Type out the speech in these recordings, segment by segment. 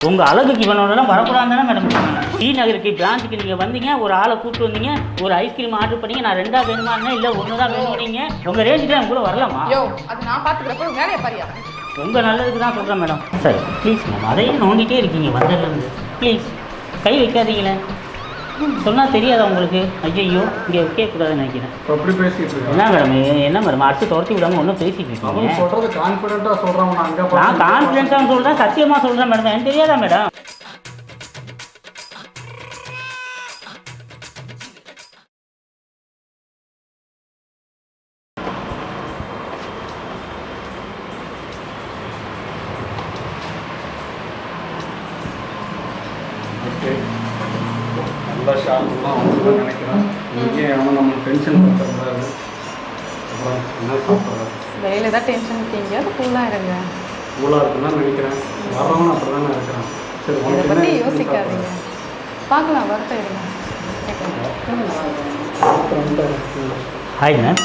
உங்கள் அழகுக்கு இவனோடலாம் வரக்கூடாது தானே மேடம் சொன்னாங்க. டி நகருக்கு பிரான்ச்சுக்கு நீங்கள் வந்தீங்க ஒரு ஆளை கூப்பிட்டு வந்தீங்க ஒரு ஐஸ்கிரீம் ஆர்டர் பண்ணீங்க நான் ரெண்டா வேணுமான்னு இல்லை ஒன்று தான் வேணும்னீங்க உங்கள் ரேஞ்சுக்கு என் கூட வரலாமா? யோ அது நான் பாத்துக்கிறப்ப உன் வேலையை பாரியா. உங்கள் நல்லதுக்கு தான் சொல்கிறேன் மேடம் சரி ப்ளீஸ் மேம் அதையே நோண்டிட்டே இருக்கீங்க வந்ததுலேருந்து ப்ளீஸ் கை வைக்காதீங்களே. சொன்னால் தெரியாதா உங்களுக்கு? ஐயோ இங்கே வைக்கக்கூடாதுன்னு நினைக்கிறேன். பேசிட்டு இருக்கான் என்ன மேடம் என்ன மேடம் அடுத்து துரத்தி விடாமல் ஒன்றும் பேசிட்டு இருக்கீங்க. சொல்றது கான்ஃபிடென்ட்டா சொல்றான் நான் கான்ஃபிடென்ஸாக சொல்கிறேன் சத்தியமாக சொல்கிறேன் மேடம் எனக்கு தெரியாதா மேடம் நல்ல ஷாப்லாம் வந்து நினைக்கிறேன். இங்கே அவன் நம்ம டென்ஷன் பண்ணுறது அப்புறம் என்ன சாப்பிட்றது? வெளியில தான் டென்ஷன் இருக்கீங்க அது கூலாக இருங்க கூலாக இருக்குன்னு நினைக்கிறேன். வரவன் அப்படி தானே இருக்கிறான். சரி இதை பற்றி என்ன யோசிக்காதீங்க. பார்க்கலாம் வருத்தம் இருங்க. ஹாய் மேம்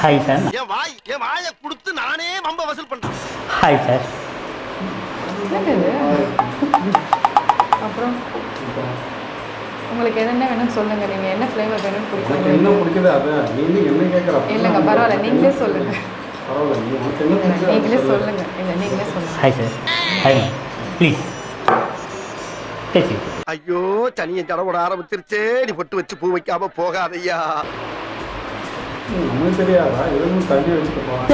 ஹாய் சார் என் வாய் என் வாயை கொடுத்து நானே வம்ப வசூல் பண்றேன். ஹாய் சார் அப்புறம்? உங்களுக்கு எதுனா வேணும்னு சொல்லுங்க. நீங்க என்ன ஃப்ளேவர் வேணும்னு உனக்கு என்ன பிடிக்கும் பிடிக்குது அதை நீ வந்து என்ன கேட்குற இல்லைங்க பரவாயில்ல. நீங்களே சொல்லுங்க. பரவாயில்ல என்ன நீங்களே. சொல்லுங்க. இல்லை நீங்களே சொல்லுங்க. Hi sir hi ma'am please பேசி ஐயோ சனியன் தடவோட ஆரம்பிச்சிருச்சே. நீ பொட்டு வச்சு பூ வைக்காம போகாதையா நமக்கு தெரியாதா? எதுவும் தண்ணி வச்சுட்டு போவான்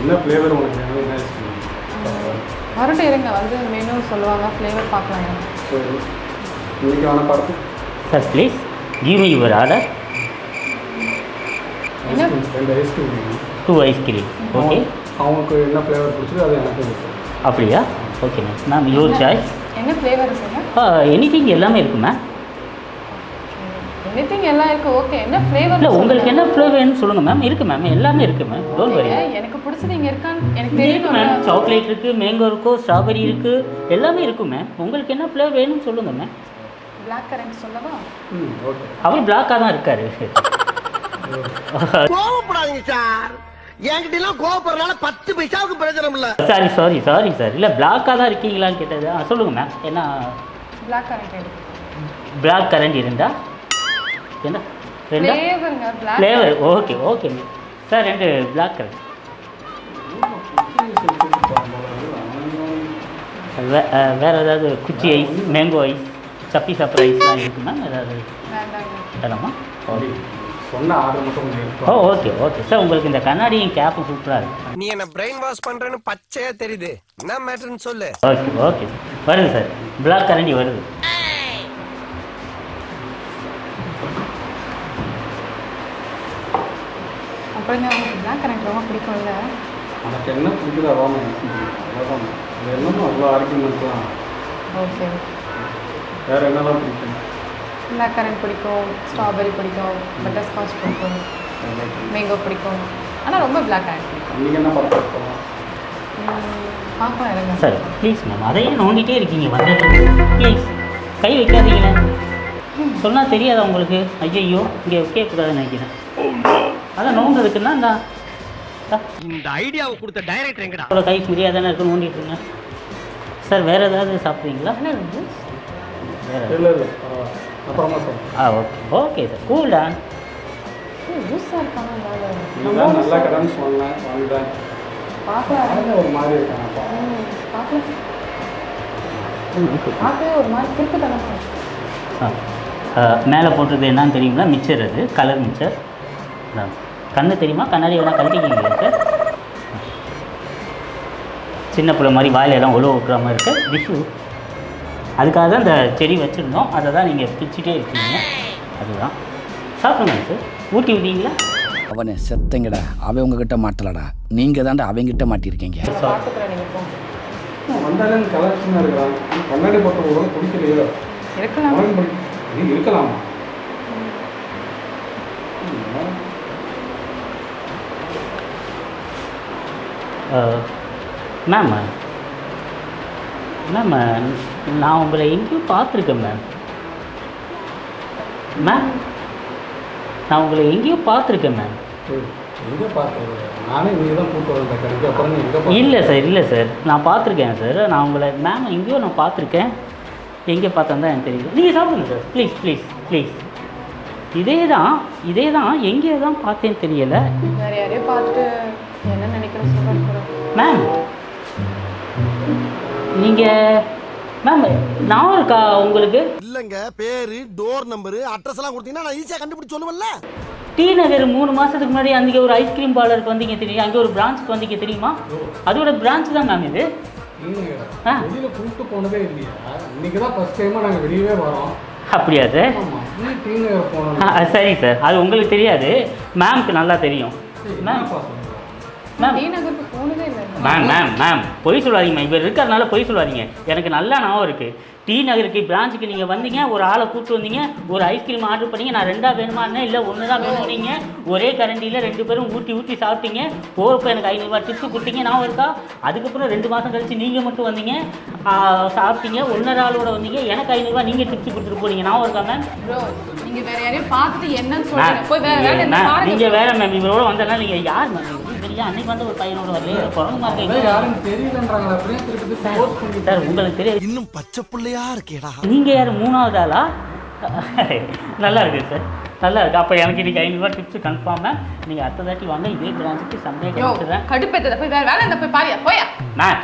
என்ன ஃப்ளேவர் உனக்கு என்ன? வரட்டும் இருங்க. வந்து மெனு சொல்லுவாங்க. ஃப்ளேவர் பார்க்கலாம் இருங்க. சரி இன்னைக்கு வேணா பார்த்து sir please give me your order என்ன? ரெண்டு ஐஸ்கிரீம் டூ ஐஸ்கிரீம் ஓகே அவனுக்கு என்ன ஃப்ளேவர் பிடிச்சது அது எனக்கு அப்படியா? Okay ma'am ma'am your choice என்ன ஃப்ளேவர் இருக்குங்க எனி திங் எல்லாமே இருக்கு மேம் எனிதிங் எல்லாம் இருக்கு ஓகே என்ன ஃப்ளேவர் இல்லை உங்களுக்கு என்ன ஃப்ளேவர் வேணும்னு சொல்லுங்கள் மேம் இருக்கு மேம் எல்லாமே இருக்கு மேம் டோன்ட் வரி எனக்கு பிடிச்சது இங்க இருக்கான்னு எனக்கு இருக்கு மேம் தெரியும் சாக்லேட் இருக்கு மேங்கோ இருக்கு ஸ்ட்ராபெரி இருக்கு எல்லாமே இருக்கு மேம் உங்களுக்கு என்ன ஃப்ளேவர் வேணும்னு சொல்லுங்கள் மேம் பிளாக் கரண்ட் சொல்லவா? ம் ஓகே அவர் பிளாக்காக தான் இருக்காரு. கோவப்படாதீங்க சார் என்கிட்ட எல்லாம் கோவப்படுறதுனால பத்து பைசாவுக்கு பிரயோஜனம் இல்ல. சாரி சாரி சாரி சார் இல்லை பிளாக்காக தான் இருக்கீங்களான்னு கேட்டது. சொல்லுங்கள் மேம் என்ன? பிளாக் கரண்ட் பிளாக் கரண்ட் இருந்தா? என்ன? ரெண்டா? ஃப்ளேவர் ஓகே ஓகே சார் ரெண்டு பிளாக் கரண்ட் வே அஹ், வேற ஏதாவது குச்சி ஐஸ் மேங்கோ ஐஸ் சப்பி சாப்பிட்ற ஐஸ்லாம் இருக்கு மேம் ஏதாவது வேணாமா அப்படி சொன்ன ஆர்டர் மட்டும் கொஞ்சம் ஓ ஓகே ஓகே சார் உங்களுக்கு இந்த கண்ணாடியும் கேப்பும் சூப்பராக இருக்கு. நீ என்ன பிரெயின் வாஷ் பண்றேன்னு பச்சையா தெரியுது. என்ன மேட்டர்னு சொல்லு. ஓகே ஓகே வருது சார் பிளாக் கரண்டி வருது. அப்புறங்க பிளாக் கரண்ட் ரொம்ப பிடிக்கும்ல? உனக்கு என்ன பிடிக்குதோ அதான் எனக்கு அது அவ்வளோ ஆர்குமெண்ட்லாம் ஓகே. வேற என்னலாம் பிடிக்கும்? பிளாக் கரண்ட் பிடிக்கும் ஸ்ட்ராபெரி பிடிக்கும் பட்டர் ஸ்காட்ச் பிடிக்கும் மேங்கோ பிடிக்கும். ஆனால் ரொம்ப பிளாக் கரண்ட் பிடிக்கும் இன்னைக்கு என்ன படம் பார்க்கலாம் ம், பார்க்கலாம் இருங்க சார் ப்ளீஸ் மேம் அதையே நோண்டிட்டே இருக்கீங்க வந்தது ப்ளீஸ் கை வைக்காதீங்களே சொன்னால் தெரியாதா உங்களுக்கு? ஐயையோ இங்கே வைக்கக்கூடாதுன்னு நினைக்கிறேன். அதான் நோண்டதுக்குன்னா இந்த. இந்த. ஐடியாவை கொடுத்த டைரக்டர் எங்கடா? அவ்வளோ கை ஃப்ரீயாக தானே இருக்கு நோண்டிட்டு இருங்க. சார் வேறு ஏதாவது சாப்பிட்றீங்களா இல்லை அப்புறமா சொல்கிறேன் ஆ ஓகே ஓகே சார் கூல் டான் ஏய், லூசா இருக்காங்க மேலே. நீ தான் நல்ல சொன்னேன் வந்தேன் ஒரு மாதிரி இருக்கானப்பா மேலே போட்டிருக்கிறது என்னன்னு தெரியுங்களா? மிச்சர் அது. Colour mixture. கண்ணு தெரியுமா? கண்ணாடி வேணால் கழட்டிக்கிங்களா சார் சின்ன பிள்ளை மாதிரி வாயில எல்லாம் உழவு விட்டுற மாதிரி இருக்க. டிஷ்யூ அதுக்காக தான் இந்த செடி வச்சுருந்தோம். அதை தான் நீங்கள் பிச்சுட்டே இருக்கீங்க. அதுதான். சாப்பிடுங்க சார் ஊட்டி விட்டீங்களா? அவனே செத்தங்கடா. அவன் உங்ககிட்ட மாட்டலடா. நீங்க தாண்டா அவங்கிட்ட நீங்கள் போங்க வந்தாலே கலெக்ஷனாக இருக்கிறான் கண்ணாடி போட்ட ஒரு பிடிக்கலையோ இருக்கலாம். இருக்கலாமா? மேம் மேம் நான் உங்களை எங்கேயோ பார்த்துருக்கேன் மேம் மேம் நான் உங்களை எங்கேயோ பார்த்துருக்கேன் மேம். எங்கே பார்த்தது நானே இங்கே தான் கூப்பிட்டு வந்தேன் கடைக்கு அப்புறம் நீ எங்கே இல்லை சார் இல்லை சார் நான் பார்த்துருக்கேன் சார் நான் உங்களை மேம் எங்கேயோ நான் பார்த்துருக்கேன். எங்கே பார்த்தேன் தான் எனக்கு தெரியல நீங்கள் சாப்பிடுங்க சார் ப்ளீஸ் ப்ளீஸ் ப்ளீஸ் இதே தான் இதே தான் எங்கேயோ தான் பார்த்தேன்னு தெரியலை. மேம் நீங்கள் மேம் நான் இருக்கா உங்களுக்கு? இல்லங்க பேரு டோர் நம்பரு அட்ரஸ் எல்லாம் கொடுத்தீங்கன்னா நான் ஈஸியா கண்டுபிடிச்சு சொல்லுவேன்ல. டி நகர் மூணு மாதத்துக்கு முன்னாடி அங்கே ஒரு ஐஸ்கிரீம் பார்லருக்கு வந்தீங்க தெரியும்? அங்கே ஒரு பிரான்ச்சுக்கு வந்தீங்க தெரியுமா? அதோட பிரான்ச் தான் மேம் இது. ஆ. வெளியில் கூப்பிட்டு போனதே இல்லையா. இன்னைக்கு தான் ஃபஸ்ட் டைமாக நாங்கள் வெளியவே வரோம். அப்படியா சார் சரி சார் அது உங்களுக்கு தெரியாது. மேம்க்கு நல்லா தெரியும். மேம்? மேம் டி நகருக்கு போனதே இல்லை. மேம் மேம் மேம் பொய் சொல்லாதீங்க. மேம் இவர் இருக்கிறதுனால பொய் சொல்லாதீங்க. எனக்கு நல்லா ஞாபகம் இருக்குது டி நகருக்கு பிரான்ச்சுக்கு நீங்கள் வந்தீங்க ஒரு ஆளை கூப்பிட்டு வந்தீங்க ஒரு ஐஸ்கிரீம் ஆர்டர் பண்ணீங்க நான் ரெண்டா வேணுமான்னு இல்லை ஒன்று தான் வேணும்னீங்க ஒரே கரண்டியில் ரெண்டு பேரும் ஊற்றி ஊற்றி சாப்பிட்டீங்க. போகிறப்ப எனக்கு ஐநூறுரூவா டிப்ஸ் கொடுத்தீங்க நான் இருக்கா? அதுக்கப்புறம் ரெண்டு மாதம் கழிச்சு நீங்கள் மட்டும் வந்தீங்க. சாப்பிட்டீங்க ஒன்றரை ஆளோட வந்தீங்க. எனக்கு ஐநூறுரூவா நீங்கள் டிப்ஸ் கொடுத்துட்டு போனீங்க. நான் இருக்கா மேம் ப்ரோ நீங்க வேற யாரையும் பார்த்துட்டு என்னன்னு பாருங்க. நீங்கள் வேற மேம் இவரோட வந்தனால நீங்கள் யார் மேம் பெரிய அன்னைக்கு வந்து ஒரு பையனோட வரல இருக்கீங்க போஸ்ட் பண்ணி சார் உங்களுக்கு தெரியாது. இன்னும் பச்சை பிள்ளையா இருக்கேடா. நீங்க யார் மூணாவது ஆளா? நல்லா இருக்கு சார் நல்லா இருக்கு. அப்போ எனக்கு இன்னைக்கு ஐநூறுரூவா டிப்ஸ் கன்ஃபார்ம் நீங்கள் அடுத்த தாட்டி வாங்க இதே பிரான்ச்சுக்கு சண்டே கிடைச்சிடுறேன் போய் வேற வேலை போய் பாரியா? போயா? மேம்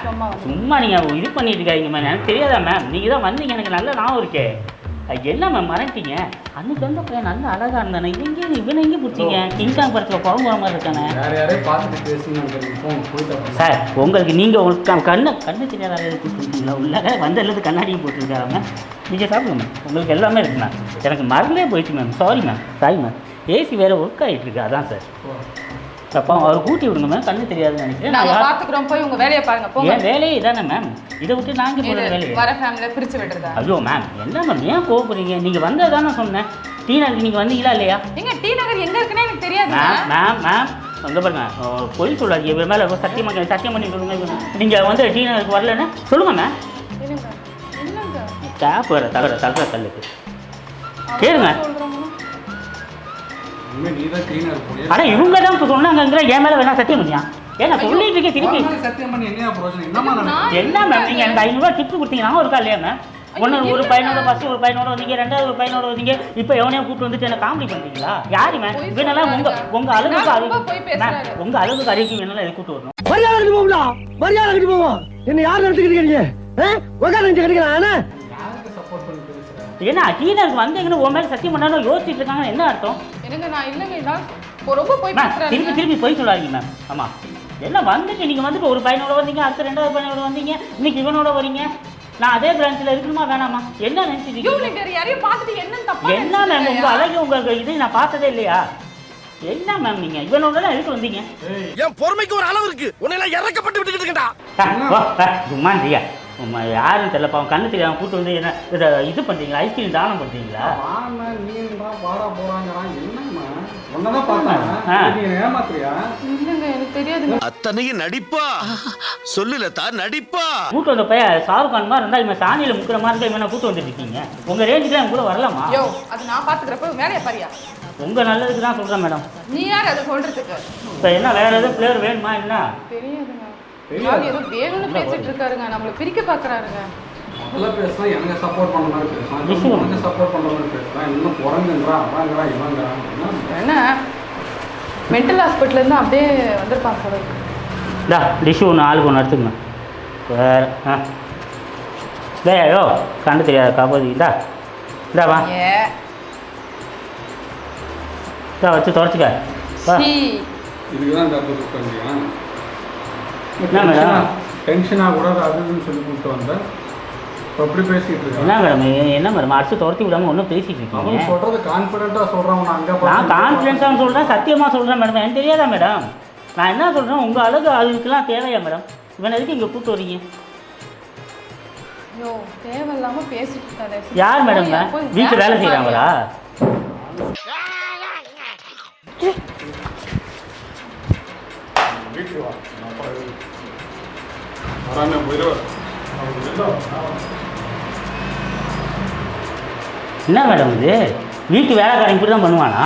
சும்மா நீங்கள் இது பண்ணிட்டு இருக்காதீங்க மேம் எனக்கு தெரியாதா மேம் நீங்கள் தான் வந்தீங்க. எனக்கு நல்ல ஞாபகம் இருக்கே. என்ன மேம் மறந்துட்டீங்க. அன்னைக்கு வந்த பையன் நல்ல அழகா இருந்தானே. இவங்க இவனை எங்கே பிடிச்சிங்க? கிங்காங் படத்தில் குழம்பு மாதிரி இருக்கானே. வேற யாரையும் பார்த்துட்டு சார் உங்களுக்கு நீங்கள் உங்களுக்கு கண்ணு கண்ணு தெரியாத ஆளை கூப்பிட்டுருக்கீங்களா உள்ள வந்ததுலேருந்து கண்ணாடியும் போட்டிருக்காங்க. நீங்கள் சாப்பிடுங்க மேம் உங்களுக்கு எல்லாமே இருக்கு மேம் எனக்கு மறந்தே போயிடுச்சு ma'am sorry ma'am sorry ma'am AC வேறு ஒர்க் ஆகிட்டு இருக்கு. அதான் சார். அப்போ அவர் கூட்டி விடுங்க மேம் கண்ணு தெரியாதுன்னு நினைக்கிறேன். நான் நாங்க பாத்துக்கிறோம். போய் உங்க வேலையை பாருங்க. போங்க. என் வேலையே இதானே மேம் இதை விட்டு நாங்கள் போகிற இது வேலையை? வர ஃபேமிலியில பிரிச்சு விடுறதா ஐயோ மேம் என்ன மேம் ஏன் கோவப்படுறீங்க? நீங்கள் வந்தது தானே சொன்னேன். டீனருக்கு நீங்கள் வந்தீங்களா இல்லையா? எங்க டி நகர் எங்க இருக்குன்னே எனக்கு தெரியாது மேம் மேம் மேம் பாருங்க. பொய் சொல்லாதீங்க. இவர் மேலே சத்தியமாக சத்தியம் பண்ணி சொல்லுங்க நீங்கள் வந்து டீனருக்கு வரலன்னு சொல்லுங்கள் மேம் டேப் வேறு தகர தகர கல்லுக்கு அவங்க கேளுங்க. அட இவங்க தான் இப்போ சொன்னாங்கங்கிற என் மேலே வேணா சத்தியம் பண்ணியா? ஏன் நான் சொல்லிட்டு இருக்கேன் திருப்பி. சத்தியம் பண்ணி என்ன? என்ன மேம் நீங்கள் எனக்கு ஐநூறுரூவா டிப்ஸ் கொடுத்தீங்க. நான் இருக்கா இல்லையா மேம்? ஒன்று ஒரு பையனோட ஃபஸ்ட்டு ஒரு பையனோட வந்தீங்க ரெண்டாவது ஒரு பையனோட வந்தீங்க இப்போ எவனையும் கூப்பிட்டு வந்துட்டு என்ன காமெடி பண்ணுறீங்களா யாரு மேம்? இவனெல்லாம் உங்க. உங்க அளவுக்கு நான் அறிவு மேம். உங்க அளவுக்கு அறிவுக்கு வேணாலும் எதை கூப்பிட்டு வரணும்? மரியாதை கட்டி போகும்ல மரியாதை கட்டி போவோம். என்ன யார் நடத்துக்கிட்டு இருக்கீங்க? உட்கார நினைச்சு கிடைக்கலாம் யாருக்கு சப்போர்ட் பண்ணி பேசுற? ஏன்னா டீனருக்கு வந்தீங்கன்னு உன் மேலே சத்தியம் பண்ணாலும் யோசிச்சுட்டு இருக்காங்கன்னு என்ன அர்த்தம்? என்னங்க நான் இல்லைங்க நான் இப்போ ரொம்ப போய் மேம் திருப்பி பேசுறேன் திருப்பி போய் சொல்லாதீங்க மேம் ஆமாம் என்ன வந்துட்டு நீங்கள் வந்துட்டு ஒரு பையனோட வந்தீங்க அடுத்த ரெண்டாவது பையனோட வந்தீங்க இன்னைக்கு இவனோட வரீங்க. நான் அதே பிரான்ச்சில் இருக்கணுமா வேணாமா? என்ன நினச்சிட்டு நீங்க யாரையும் பார்த்துட்டு என்னன்னு தப்பா என்ன மேம் உங்கள் அழகு உங்கள் இது நான் பார்த்ததே இல்லையா? என்ன மேம் நீங்கள் இவனோட தான் எதுக்கு வந்தீங்க? என் பொறுமைக்கு ஒரு அளவு இருக்கு. உன்னை எல்லாம் இறக்கப்பட்டு விட்டுக்கிட்டு வா, சும்மா இல்லையா யாரும் தெரியல அவன் கண்ணு தெரியாம கூட்டு வந்து என்ன இதை இது பண்ணுறீங்களா ஐஸ்கிரீம் தானம் வாடா போறாங்கிறான் என்னம்மா உன்னதான் பார்த்தாங்க ஆ. நீ ஏமாத்துறியா இல்லைங்க எனக்கு தெரியாதுங்க அத்தனையும் நடிப்பா. சொல்லுல தான் நடிப்பா. கூட்டு வந்த பையன் ஷாருக் கான் மாதிரி இருந்தால் இவன் சாணியில் முக்கிற மாதிரி இருந்தால் இவனை கூட்டு வந்துட்டு இருக்கீங்க. உங்கள் ரேஞ்சுக்கு என் கூட வரலாமா? யோ அது நான் பாத்துக்கிறப்ப வேலையை பாரியா. உங்கள் நல்லதுக்கு தான் சொல்கிறேன் மேடம். நீ யார் அதை சொல்றதுக்கு? இப்போ என்ன வேறு எதுவும் ஃப்ளேவர் வேணுமா என்ன? தெரியாதுங்க. ஏதோ வேணும்னு பேசிட்டு இருக்காருங்க. நம்மள பிரிக்க பாக்குறாருங்க. முதல்ல பேசுனா எனக்கு சப்போர்ட் பண்ண மாதிரி. திரும்ப உனக்கு சப்போர்ட் பண்ற மாதிரி பேசுறான் இன்னும் குரங்குன்றான் அவங்கிறான் இவங்கிறான் என்ன என்ன மென்டல் ஹாஸ்பிட்டல்ல இருந்து அப்படியே வந்திருப்பாங்க போல. டா டிஷ்ஷு ஒன்று ஆளுக்கு ஒன்று எடுத்துக்கணும் வேறு ஆ டே ஐயோ கண்டு தெரியாத காப்பாதி இந்தா வா ஏ இந்தா வச்சு தொடச்சிக்க என்ன மேடம்? டென்ஷனாக கூடாது அது இதுன்னு சொல்லி கூப்பிட்டு வந்தேன் எப்படி பேசிட்டு என்ன மேடம் என்ன மேடம் அடிச்சு துரத்தி விடாமல் ஒன்றும் பேசிட்டு இருக்கீங்க? சொல்றது கான்ஃபிடென்ட்டாக சொல்கிறான் நான் அங்கே நான் கான்ஃபிடென்ஸாக சொல்கிறேன் சத்தியமாக சொல்கிறேன் மேடம் எனக்கு தெரியாதா மேடம் நான் என்ன சொல்கிறேன் உங்கள் அழகு அதுக்கெல்லாம் தேவையா மேடம் இவன் எதுக்கு இங்கே கூப்பிட்டு வரீங்க? யார் மேடம் வீட்டில் வேலை செய்கிறாங்களா வீட்டுக்கு வா. என்ன மேடம் இது? வீட்டு வேலைக்காரன் இப்படி தான் பண்ணுவானா?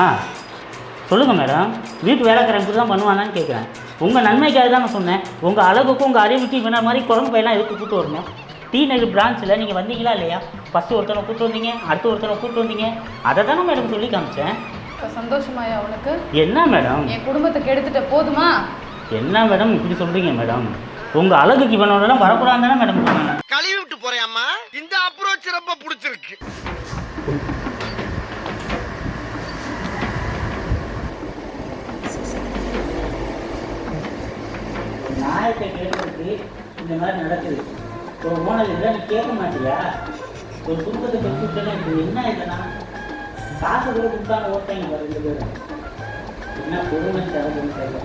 சொல்லுங்கள் மேடம் வீட்டு வேலைக்காரன் இப்படி தான் பண்ணுவானான்னு கேட்குறேன் உங்கள் நன்மைக்காக தான் நான் சொன்னேன். உங்கள் அழகுக்கும் உங்கள் அறிவுக்கு இவன மாதிரி குரங்கு பையெல்லாம் எதுக்கு கூட்டு வரணும்? டி நகர் பிரான்ச்சில் நீங்கள் வந்தீங்களா இல்லையா? ஃபஸ்ட்டு ஒருத்தனை கூட்டு வந்தீங்க அடுத்து ஒருத்தனை கூட்டு வந்தீங்க. அதை தானே மேடம் சொல்லி காமிச்சேன். இப்போ சந்தோஷமாயா உனக்கு? என்ன மேடம் என் குடும்பத்தை கெடுத்துட்ட போதுமா? என்ன மேடம் இப்படி சொல்கிறீங்க மேடம் உங்கள் அழகுக்கு இவனோடலாம் வரக்கூடாதுன்னு தானே மேடம் சொன்னேன். கழுவி விட்டு போறியாம்மா இந்த அப்ரோச் ரொம்ப மாதிரி நடக்குது. ஒரு ஓனர் இல்லை நீ கேட்க மாட்டியா? ஒரு குடும்பத்தை பெற்றுட்டேன்னு இது என்ன இதெல்லாம் காசு கூட கொடுத்தாங்க ஓட்டாங்க பாரு ரெண்டு பேரும். என்ன பொறுமை தரதுன்னு தெரியல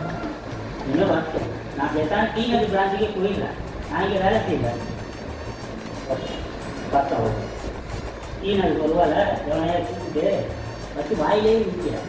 இன்னும் வரட்டும் நான் பேசாமல் டீ நகர் பிரான்ச்சுக்கே போயிடல. நான் இங்கே வேலை செய்யல. பார்த்தா டீ நகர் வருவால எவனையா கூப்பிட்டு வச்சு வாயிலே இருக்கிறேன்